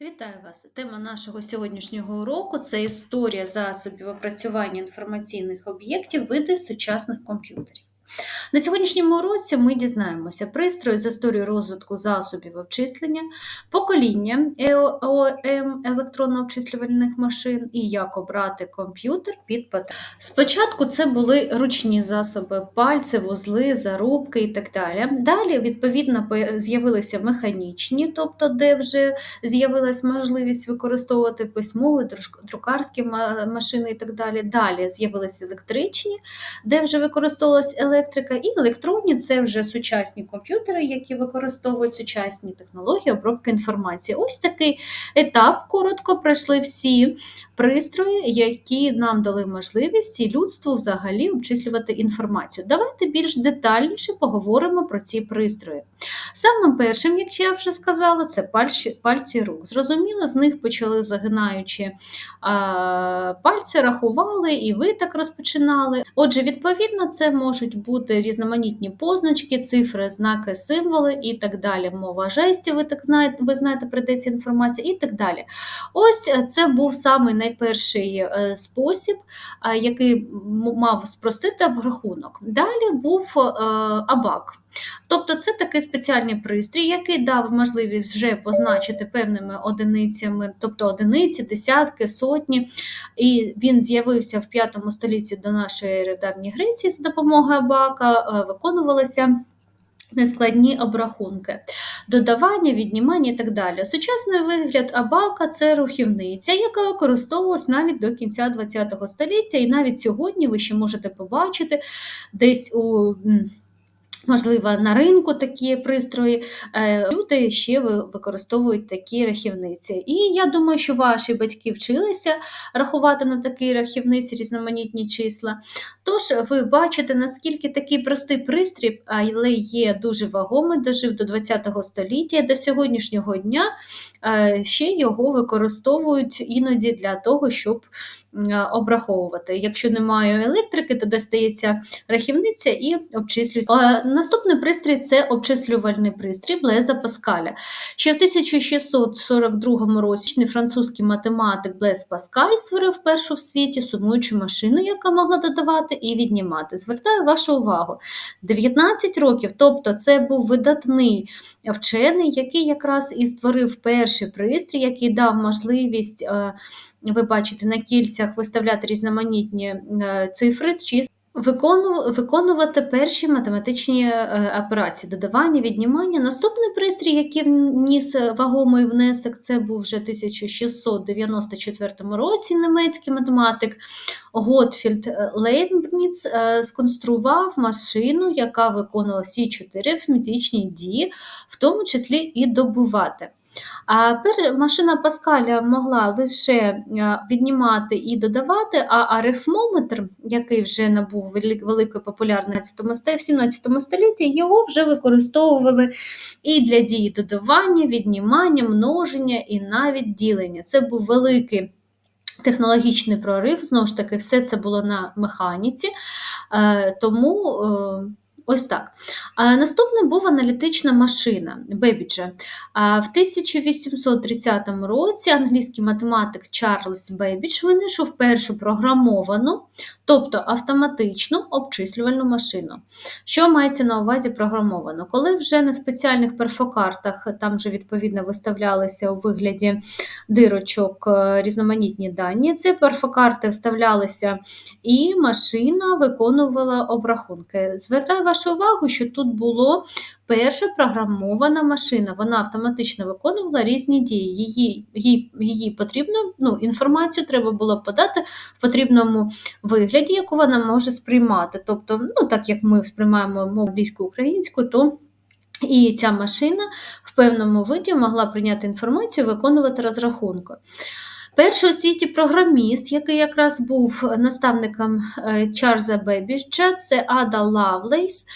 Вітаю вас! Тема нашого сьогоднішнього уроку це історія засобів опрацювання інформаційних об'єктів, види сучасних комп'ютерів. На сьогоднішньому уроці ми дізнаємося пристрої з історії розвитку засобів обчислення, покоління ЕОМ електронно-обчислювальних машин і як обрати комп'ютер під потребу. Спочатку це були ручні засоби, пальці, вузли, зарубки і так далі. Далі, відповідно, з'явилися механічні, тобто де вже з'явилась можливість використовувати письмові, друкарські машини і так далі. Далі з'явилися електричні, де вже використовувалась електрика, і електронні це вже сучасні комп'ютери, які використовують сучасні технології обробки інформації. Ось такий етап коротко пройшли всі пристрої, які нам дали можливість і людству взагалі обчислювати інформацію. Давайте більш детальніше поговоримо про ці пристрої. Самим першим, як я вже сказала, це пальці, пальці рук. Зрозуміло, з них почали загинаючи а, пальці, рахували, і ви так розпочинали. Отже, відповідно, це можуть бути різноманітні позначки, цифри, знаки, символи і так далі. Мова жестів, ви так знаєте, ви знаєте, прийдеться інформація і так далі. Ось е, це був самий найперший е, спосіб, який мав спростити обрахунок. Далі був е, абак. Тобто це такий спеціальний пристрій, який дав можливість вже позначити певними одиницями, тобто одиниці, десятки, сотні. І він з'явився в п'ятому столітті до нашої давньої Греції за допомогою абака, виконувалися нескладні обрахунки, додавання, віднімання і так далі. Сучасний вигляд абака це рухівниця, яка використовувалась навіть до кінця ХХ століття, і навіть сьогодні ви ще можете побачити десь у Можливо, на ринку такі пристрої, е, люди ще використовують такі рахівниці. І я думаю, що ваші батьки вчилися рахувати на такій рахівниці різноманітні числа. Тож ви бачите, наскільки такий простий пристрій, але є дуже вагомий, дожив до ХХ століття, до сьогоднішнього дня е, ще його використовують іноді для того, щоб обраховувати. Якщо немає електрики, то достається рахівниця і обчислюється. Наступний пристрій це обчислювальний пристрій Блеза Паскаля. Ще в 1642 році французький математик Блез Паскаль створив першу в світі сумуючу машину, яка могла додавати і віднімати. Звертаю вашу увагу: 19 років, тобто це був видатний вчений, який якраз і створив перший пристрій, який дав можливість. Ви бачите, на кільцях виставляти різноманітні е, цифри, числа. Виконувати перші математичні е, операції, додавання, віднімання. Наступний пристрій, який вніс вагомий внесок, це був вже 1694 році німецький математик Готфільд Лейбніц е, сконструював машину, яка виконувала всі чотири арифметичні дії, в тому числі і добувати. Машина Паскаля могла лише е, віднімати і додавати, а арифмометр, який вже набув великої популярності в 17 столітті, його вже використовували і для дії додавання, віднімання, множення і навіть ділення. Це був великий. Технологічний прорив, знову ж таки, все це було на механіці, е, тому е, Ось так. Наступним був аналітична машина Бебіджа. В 1830 році англійський математик Чарльз Бебідж винайшов першу програмовану, тобто автоматичну обчислювальну машину. Що мається на увазі програмовано? Коли вже на спеціальних перфокартах там вже відповідно виставлялися у вигляді дирочок е, різноманітні дані, ці перфокарти вставлялися, і машина виконувала обрахунки. Звертаю вашу увагу, що тут було перша програмована машина. Вона автоматично виконувала різні дії. Її їй, її потрібно, ну, інформацію треба було подати в потрібному вигляді, яку вона може сприймати. Тобто, ну, так як ми сприймаємо мову англійську українську, то і ця машина в певному виді могла прийняти інформацію виконувати розрахунку. Перший у світі програміст, який якраз був наставником е, Чарльза Бебіжча, це Ада Лавлейс,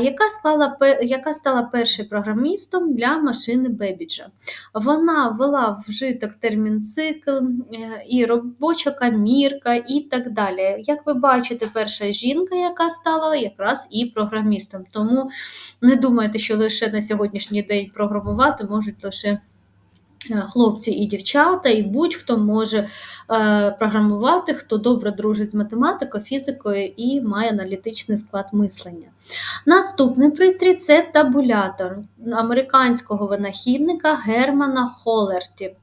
яка стала яка стала першим програмістом для машини Бебіджа. Вона ввела вжиток термін цикл, е, і робоча камірка, і так далі. Як ви бачите, перша жінка, яка стала якраз і програмістом. Тому не думайте, що лише на сьогоднішній день програмувати можуть лише хлопці і дівчата, і будь-хто може е, програмувати, хто добре дружить з математикою, фізикою і має аналітичний склад мислення. Наступний пристрій це табулятор американського винахідника Германа Холерті.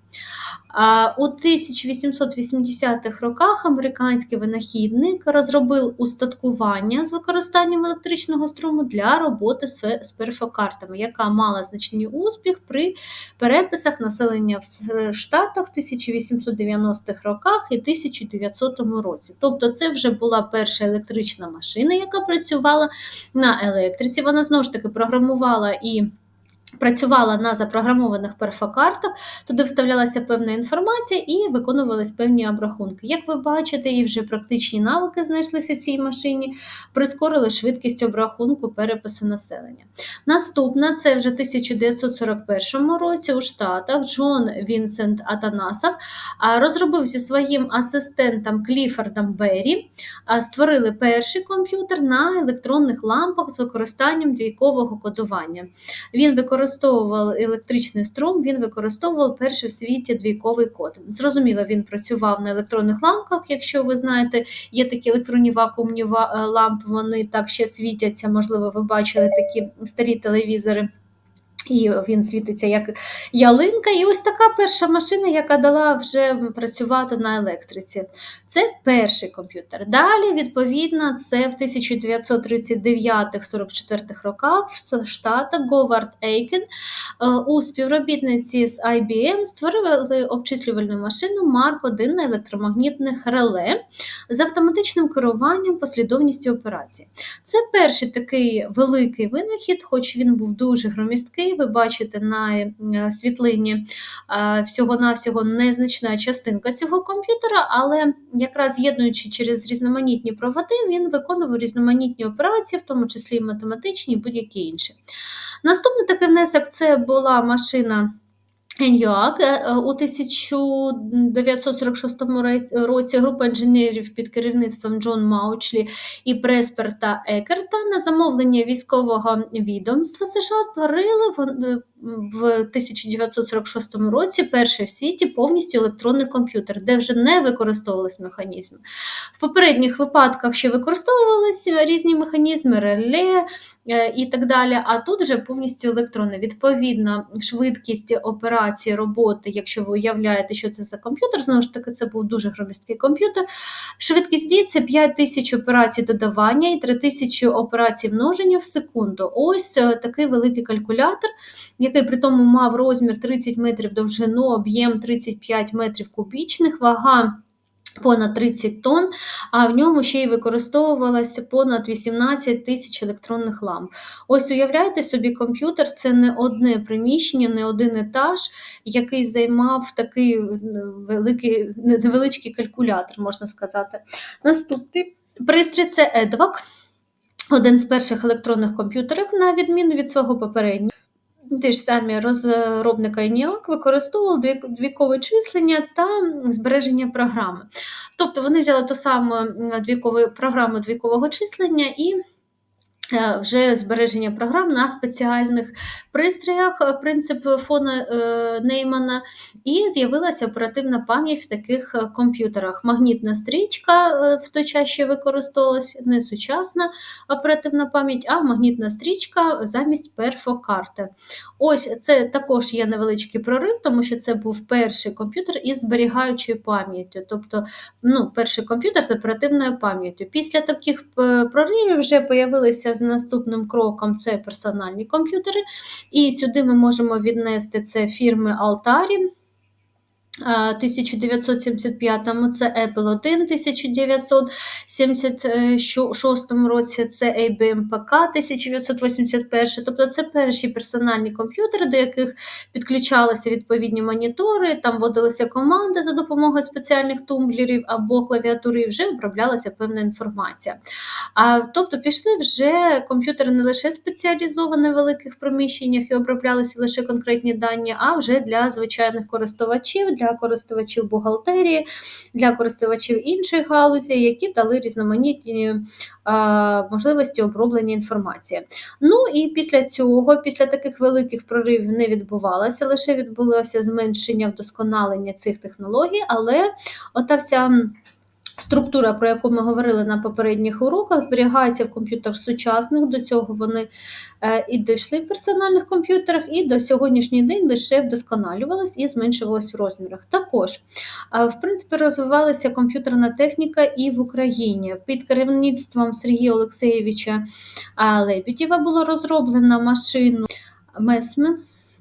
У 1880-х роках американський винахідник розробив устаткування з використанням електричного струму для роботи з перфокартами, яка мала значний успіх при переписах населення в Штатах в 1890-х роках і 1900 році. Тобто, це вже була перша електрична машина, яка працювала на електриці. Вона знову ж таки програмувала і. Працювала на запрограмованих перфокартах, туди вставлялася певна інформація і виконувались певні обрахунки. Як ви бачите, і вже практичні навики знайшлися в цій машині, прискорили швидкість обрахунку перепису населення. Наступна це вже 1941 році у Штатах Джон Вінсент Атанасов розробив зі своїм асистентом Кліфордом Беррі, створили перший комп'ютер на електронних лампах з використанням двійкового кодування. Він використовував електричний струм, він використовував перший в світі двійковий код. Зрозуміло, він працював на електронних лампах. Якщо ви знаєте, є такі електронні вакуумні е, лампи, вони так ще світяться. Можливо, ви бачили такі старі телевізори. І він світиться як ялинка. І ось така перша машина, яка дала вже працювати на електриці. Це перший комп'ютер. Далі, відповідно, це в 1939-44 роках в Штатах Говард Ейкен е, у співробітниці з IBM створили обчислювальну машину Марк 1 на електромагнітних реле з автоматичним керуванням послідовністю операцій. Це перший такий великий винахід, хоч він був дуже громісткий ви бачите на е, світлині всього-навсього незначна частинка цього комп'ютера, але якраз єднуючи через різноманітні проводи, він виконував різноманітні операції, в тому числі і математичні і будь-які інші. Наступний такий внесок це була машина. Еньюак е, у 1946 році група інженерів під керівництвом Джон Маучлі і Пресперта Екерта на замовлення військового відомства США створили в 1946 році перший в світі повністю електронний комп'ютер, де вже не використовувалися механізми. В попередніх випадках ще використовувалися різні механізми, реле е, і так далі. А тут вже повністю електронне. Відповідно, швидкість операції роботи, якщо ви уявляєте, що це за комп'ютер, знову ж таки, це був дуже громісткий комп'ютер. Швидкість дій це 5 тисяч операцій додавання і 3 тисячі операцій множення в секунду. Ось е, такий великий калькулятор який при тому мав розмір 30 метрів довжину, об'єм 35 метрів кубічних, вага. Понад 30 тонн, а в ньому ще й використовувалося понад 18 тисяч електронних ламп. Ось уявляєте собі, комп'ютер це не одне приміщення, не один етаж, який займав такий великий, невеличкий калькулятор, можна сказати. Наступний пристрій це EDVAC, один з перших електронних комп'ютерів, на відміну від свого попереднього. Ті ж самі розробника ENIAC використовували двійкове числення та збереження програми. Тобто вони взяли ту саму двійкову програму двійкового числення і вже збереження програм на спеціальних пристроях, е, принцип фона е, Неймана, і з'явилася оперативна пам'ять в таких комп'ютерах. Магнітна стрічка в той час ще використовувалась не сучасна оперативна пам'ять, а магнітна стрічка замість перфокарти. Ось це також є невеличкий прорив, тому що це був перший комп'ютер із зберігаючою пам'яттю, тобто ну, перший комп'ютер з оперативною пам'яттю. Після таких проривів вже з'явилися наступним кроком це персональні комп'ютери. І сюди ми можемо віднести це фірми Altari. 1975 це Apple 1, 1976 році це IBM PK 1981, тобто це перші персональні комп'ютери, до яких підключалися відповідні монітори, там вводилися команди за допомогою спеціальних тумблерів або клавіатури, і вже оброблялася певна інформація. А, Тобто пішли вже комп'ютери не лише спеціалізовані в великих приміщеннях і оброблялися лише конкретні дані, а вже для звичайних користувачів для користувачів бухгалтерії, для користувачів інших галузей, які дали різноманітні можливості оброблення інформації. Ну і після цього, після таких великих проривів не відбувалося, лише відбулося зменшення вдосконалення цих технологій, але ота вся. Структура, про яку ми говорили на попередніх уроках, зберігається в комп'ютерах сучасних. До цього вони е, і дійшли в персональних комп'ютерах, і до сьогоднішній день лише вдосконалювалась і зменшувалась в розмірах. Також, е, в принципі, розвивалася комп'ютерна техніка і в Україні. Під керівництвом Сергія Олексеєвича е, Лебедєва було розроблено машину Месмен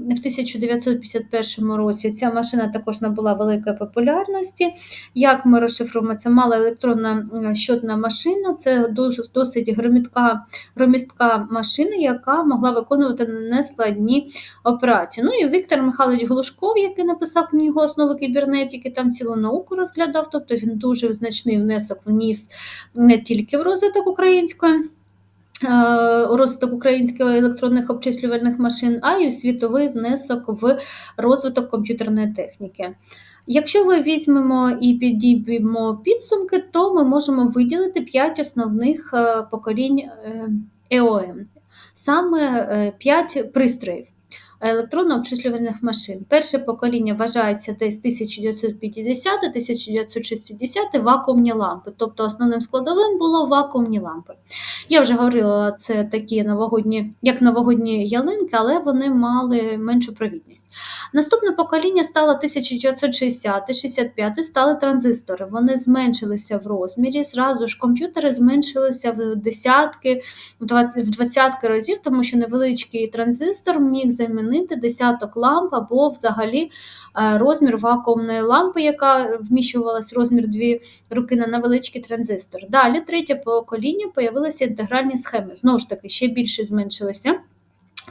в 1951 році ця машина також набула великої популярності. Як ми розшифруємо, це мала електронна щотна машина, це досить громістка, громістка машина, яка могла виконувати нескладні операції. Ну і Віктор Михайлович Глушков, який написав книгу Основи кібернетики, там цілу науку розглядав, тобто він дуже значний внесок вніс не тільки в розвиток української. Е, розвиток українських електронних обчислювальних машин, а й світовий внесок в розвиток комп'ютерної техніки. Якщо ми візьмемо і підіб'ємо підсумки, то ми можемо виділити 5 основних е, поколінь ЕОМ, е саме 5 пристроїв електронно-обчислювальних машин. Перше покоління вважається десь 1950-1960 вакуумні лампи, тобто основним складовим було вакуумні лампи. Я вже говорила, це такі новогодні, як новогодні ялинки, але вони мали меншу провідність. Наступне покоління стало 1960-65 стали транзистори. Вони зменшилися в розмірі. Зразу ж комп'ютери зменшилися в десятки, в двадцятки разів, тому що невеличкий транзистор міг замінити десяток ламп або взагалі е, розмір вакуумної лампи, яка вміщувалась в розмір дві руки на невеличкий транзистор. Далі, третє покоління, появилися інтегральні схеми. Знову ж таки, ще більше зменшилися.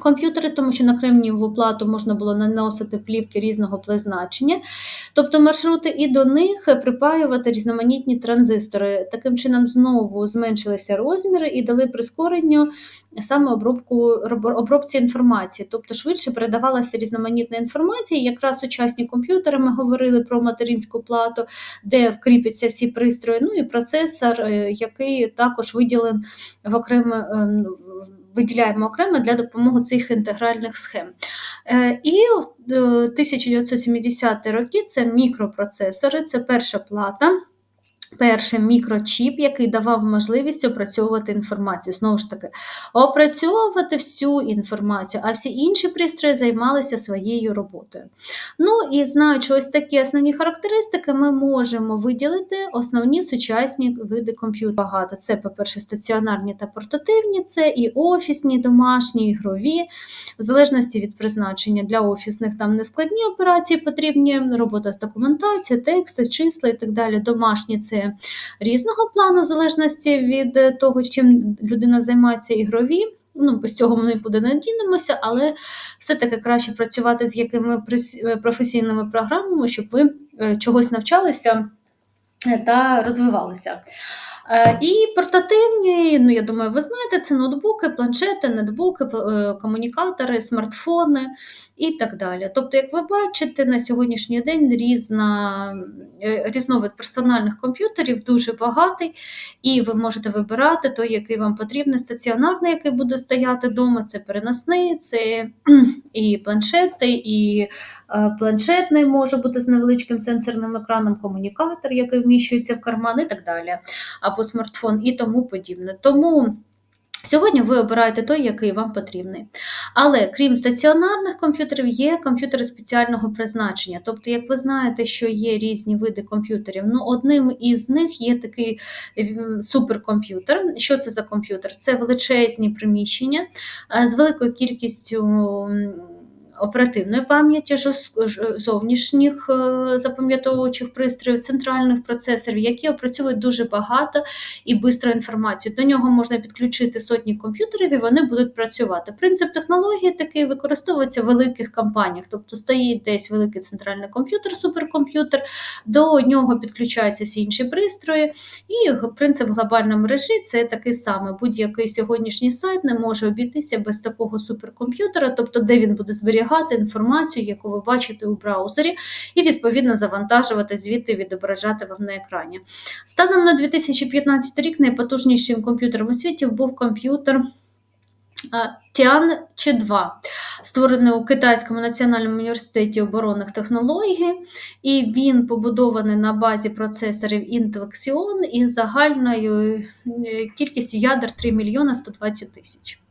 Комп'ютери, тому що на кремнієву плату можна було наносити плівки різного призначення, тобто маршрути, і до них припаювати різноманітні транзистори. Таким чином, знову зменшилися розміри і дали прискоренню саме обробку, обробці інформації, тобто швидше передавалася різноманітна інформація. Якраз сучасні комп'ютери ми говорили про материнську плату, де вкріпляться всі пристрої, ну і процесор, е, який також виділен в окремо. Виділяємо окремо для допомоги цих інтегральних схем. Е, і 1970 е, роки це мікропроцесори, це перша плата. Перший мікрочіп, який давав можливість опрацьовувати інформацію. Знову ж таки, опрацьовувати всю інформацію, а всі інші пристрої займалися своєю роботою. Ну і знаючи ось такі основні характеристики, ми можемо виділити основні сучасні види комп'ютерів. Багато це, по-перше, стаціонарні та портативні, це і офісні, домашні, ігрові, в залежності від призначення для офісних там нескладні операції потрібні, робота з документацією, тексти, числа і так далі. Домашні це різного плану, в залежності від того, чим людина займається ігрові. Ну, без цього ми буде не дінемося, але все-таки краще працювати з якими професійними програмами, щоб ви е, чогось навчалися е, та розвивалися. Е, і портативні, ну я думаю, ви знаєте, це ноутбуки, планшети, нетбуки, комунікатори, смартфони і так далі. Тобто, як ви бачите, на сьогоднішній день різна, е, різновид персональних комп'ютерів дуже багатий, і ви можете вибирати той, який вам потрібен, стаціонарний, який буде стояти вдома, це переносний, це і планшети, і е, планшетний може бути з невеличким сенсорним екраном, комунікатор, який вміщується в карман, і так далі, або смартфон і тому подібне. Тому Сьогодні ви обираєте той, який вам потрібний. Але крім стаціонарних комп'ютерів, є комп'ютери спеціального призначення. Тобто, як ви знаєте, що є різні види комп'ютерів, ну одним із них є такий суперкомп'ютер. Що це за комп'ютер? Це величезні приміщення е, з великою кількістю оперативної пам'яті, зовнішніх е, запам'ятовуючих пристроїв, центральних процесорів, які опрацьовують дуже багато і швидко інформацію. До нього можна підключити сотні комп'ютерів і вони будуть працювати. Принцип технології такий використовується в великих компаніях, тобто стоїть десь великий центральний комп'ютер, суперкомп'ютер, до нього підключаються всі інші пристрої, і принцип глобальної мережі це такий самий. Будь-який сьогоднішній сайт не може обійтися без такого суперкомп'ютера, тобто де він буде зберігати зберігати інформацію, яку ви бачите у браузері, і відповідно завантажувати звідти, відображати вам на екрані. Станом на 2015 рік найпотужнішим комп'ютером у світі був комп'ютер. Тіан чи 2 створений у Китайському національному університеті оборонних технологій, і він побудований на базі процесорів Intel Xeon із загальною е, кількістю ядер 3 мільйона 120 тисяч.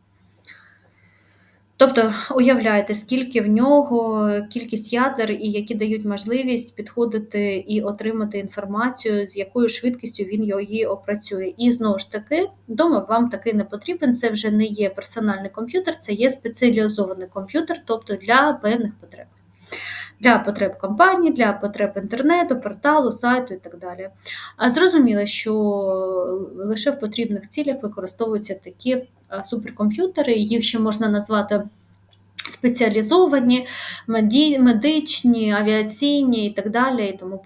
Тобто, уявляєте, скільки в нього кількість ядер, і які дають можливість підходити і отримати інформацію, з якою швидкістю він її опрацює. І знову ж таки, дома вам такий не потрібен. Це вже не є персональний комп'ютер, це є спеціалізований комп'ютер, тобто для певних потреб. Для потреб компанії, для потреб інтернету, порталу, сайту і так далі. А зрозуміло, що лише в потрібних цілях використовуються такі суперкомп'ютери, їх ще можна назвати спеціалізовані, медичні, авіаційні і так далі. і тому